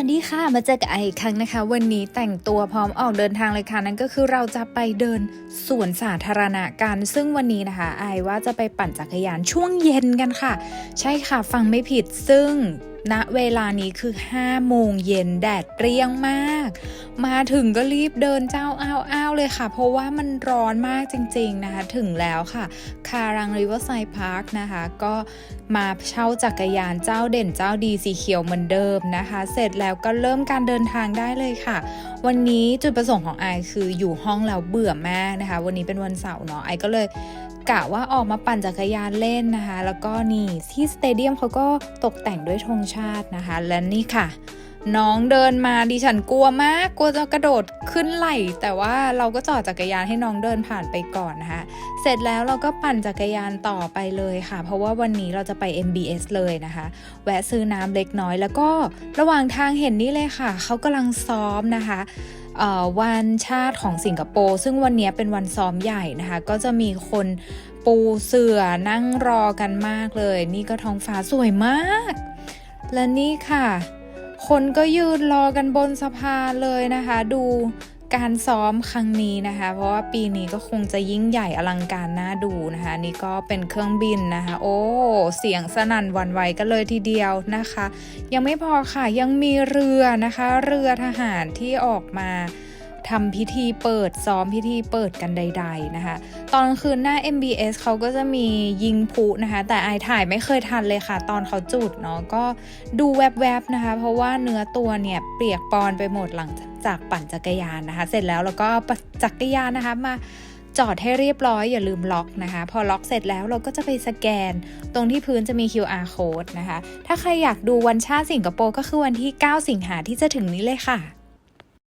วัสดีค่ะ มาเจอกับไออีกครั้งนะคะ วันนี้แต่งตัวพร้อมออกเดินทางเลยค่ะ นั่นก็คือเราจะไปเดินสวนสาธารณะกัน ซึ่งวันนี้นะคะไอว่าจะไปปั่นจักรยานช่วงเย็นกันค่ะ ใช่ค่ะ ฟังไม่ผิดซึ่งณเวลานี้คือ5โมงเย็นแดดเปรี้ยงมาก มาถึงก็รีบเดินเจ้าอ้าวอ้าวเลยค่ะ เพราะว่ามันร้อนมากจริงๆนะคะ ถึงแล้วค่ะ คารังริเวอร์ไซด์พาร์คนะคะ ก็มาเช่าจักรยานเจ้าเด่นเจ้าดีสีเขียวเหมือนเดิมนะคะ เสร็จแล้วก็เริ่มการเดินทางได้เลยค่ะ วันนี้จุดประสงค์ของไอคืออยู่ห้องแล้วเบื่อมากนะคะ วันนี้เป็นวันเสาร์เนาะไอก็เลย กะว่าออกมาปั่นจักรยานเล่นนะคะ แล้วก็นี่ที่สเตเดียมเขาก็ตกแต่งด้วยธงชาตินะคะ และนี่ค่ะ น้องเดินมาดิฉันกลัวมาก กลัวจะกระโดดขึ้นไหลแต่ว่าเราก็จอดจักรยานให้น้องเดินผ่านไปก่อนนะคะ เสร็จแล้วเราก็ปั่นจักรยานต่อไปเลยค่ะ เพราะว่าวันนี้เราจะไป MBS เลยนะคะ แวะซื้อน้ำเล็กน้อย แล้วก็ระหว่างทางเห็นนี่เลยค่ะเขากำลังซ้อมนะคะ วันชาติของสิงคโปร์ซึ่งวันนี้เป็นวันซ้อมใหญ่นะคะ ก็จะมีคนปูเสื่อนั่งรอกันมากเลย นี่ก็ท้องฟ้าสวยมาก และนี่ค่ะ คนก็ยืนรอกันบนสะพานเลยนะคะ ดู การซ้อมครั้งนี้นะคะ เพราะว่าปีนี้ก็คงจะยิ่งใหญ่อลังการน่าดูนะคะนี่ก็เป็นเครื่องบินนะคะ โอ้เสียงสนั่นวันไหวกันเลยทีเดียวนะคะ ยังไม่พอค่ะยังมีเรือนะคะ เรือทหารที่ออกมาทำพิธีเปิดซ้อมพิธีเปิดกันใด ๆนะคะ ตอนคืนหน้า MBS เขาก็จะมียิงพุนะคะ แต่ไอถ่ายไม่เคยทันเลยค่ะ ตอนเขาจุดเนาะก็ดูแวบๆนะคะ เพราะว่าเนื้อตัวเนี่ยเปียกปอนไปหมดหลังจาก จากปั่นจักรยานนะคะ เสร็จแล้วเราก็ปั่นจักรยานนะคะมาจอดให้เรียบร้อยอย่าลืมล็อกนะคะ พอล็อกเสร็จแล้วเราก็จะไปสแกน ตรงที่พื้นจะมี QR code นะคะ ถ้าใครอยากดูวันชาติสิงคโปร์ก็คือวันที่ 9 สิงหาที่จะถึงนี้เลยค่ะ